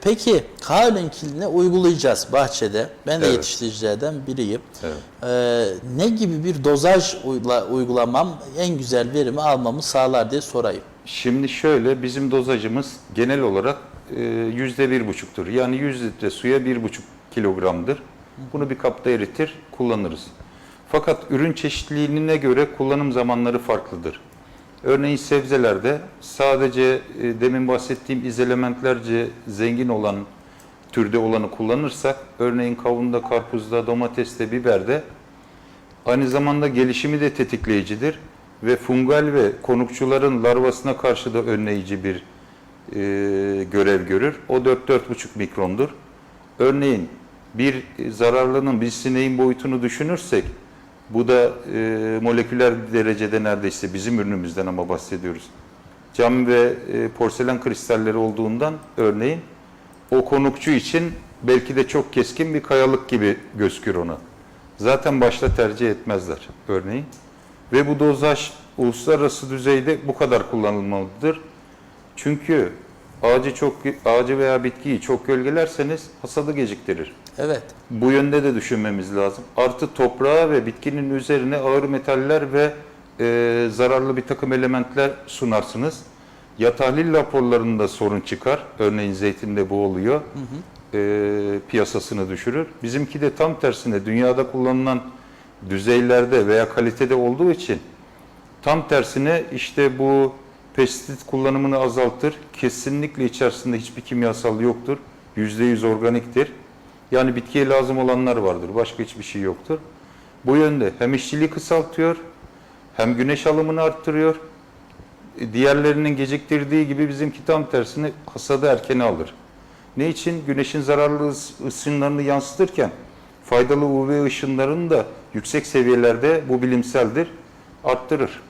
Peki Kaolinkilini uygulayacağız bahçede. Ben de Evet. yetiştiricilerden biriyim. Evet. Ee, ne gibi bir dozaj uygulamam en güzel verimi almamı sağlar diye sorayım. Şimdi şöyle bizim dozajımız genel olarak e, yüzde bir buçuktur. Yani 100 litre suya bir buçuk kilogramdır. Bunu bir kapta eritir, kullanırız. Fakat ürün çeşitliliğine göre kullanım zamanları farklıdır. Örneğin sebzelerde sadece e, demin bahsettiğim izelementlerce zengin olan türde olanı kullanırsak, örneğin kavunda, karpuzda, domateste, biberde Aynı zamanda gelişimi de tetikleyicidir ve fungal ve konukçuların larvasına karşı da önleyici bir e, görev görür. O 4-4,5 mikrondur. Örneğin bir zararlının, bir sineğin boyutunu düşünürsek, bu da e, moleküler derecede neredeyse bizim ürünümüzden ama bahsediyoruz. Cam ve e, porselen kristalleri olduğundan örneğin o konukçu için belki de çok keskin bir kayalık gibi gözükür ona. Zaten başta tercih etmezler örneğin. Ve bu dozaj uluslararası düzeyde bu kadar kullanılmalıdır. Çünkü ağacı çok ağacı veya bitkiyi çok gölgelerseniz hasadı geciktirir. Evet. Bu yönde de düşünmemiz lazım. Artı toprağa ve bitkinin üzerine ağır metaller ve e, zararlı bir takım elementler sunarsınız. Ya tahlil raporlarında sorun çıkar. Örneğin zeytinde bu oluyor. E, piyasasını düşürür. Bizimki de tam tersine dünyada kullanılan düzeylerde veya kalitede olduğu için tam tersine işte bu pestisit kullanımını azaltır. Kesinlikle içerisinde hiçbir kimyasal yoktur. %100 organiktir. Yani bitkiye lazım olanlar vardır. Başka hiçbir şey yoktur. Bu yönde hem işçiliği kısaltıyor, hem güneş alımını arttırıyor. E, Diğerlerinin geciktirdiği gibi bizimki tam tersine hasadı erkene alır. Ne için? Güneşin zararlı ıs- ışınlarını yansıtırken faydalı UV ışınlarını da yüksek seviyelerde bu bilimseldir arttırır.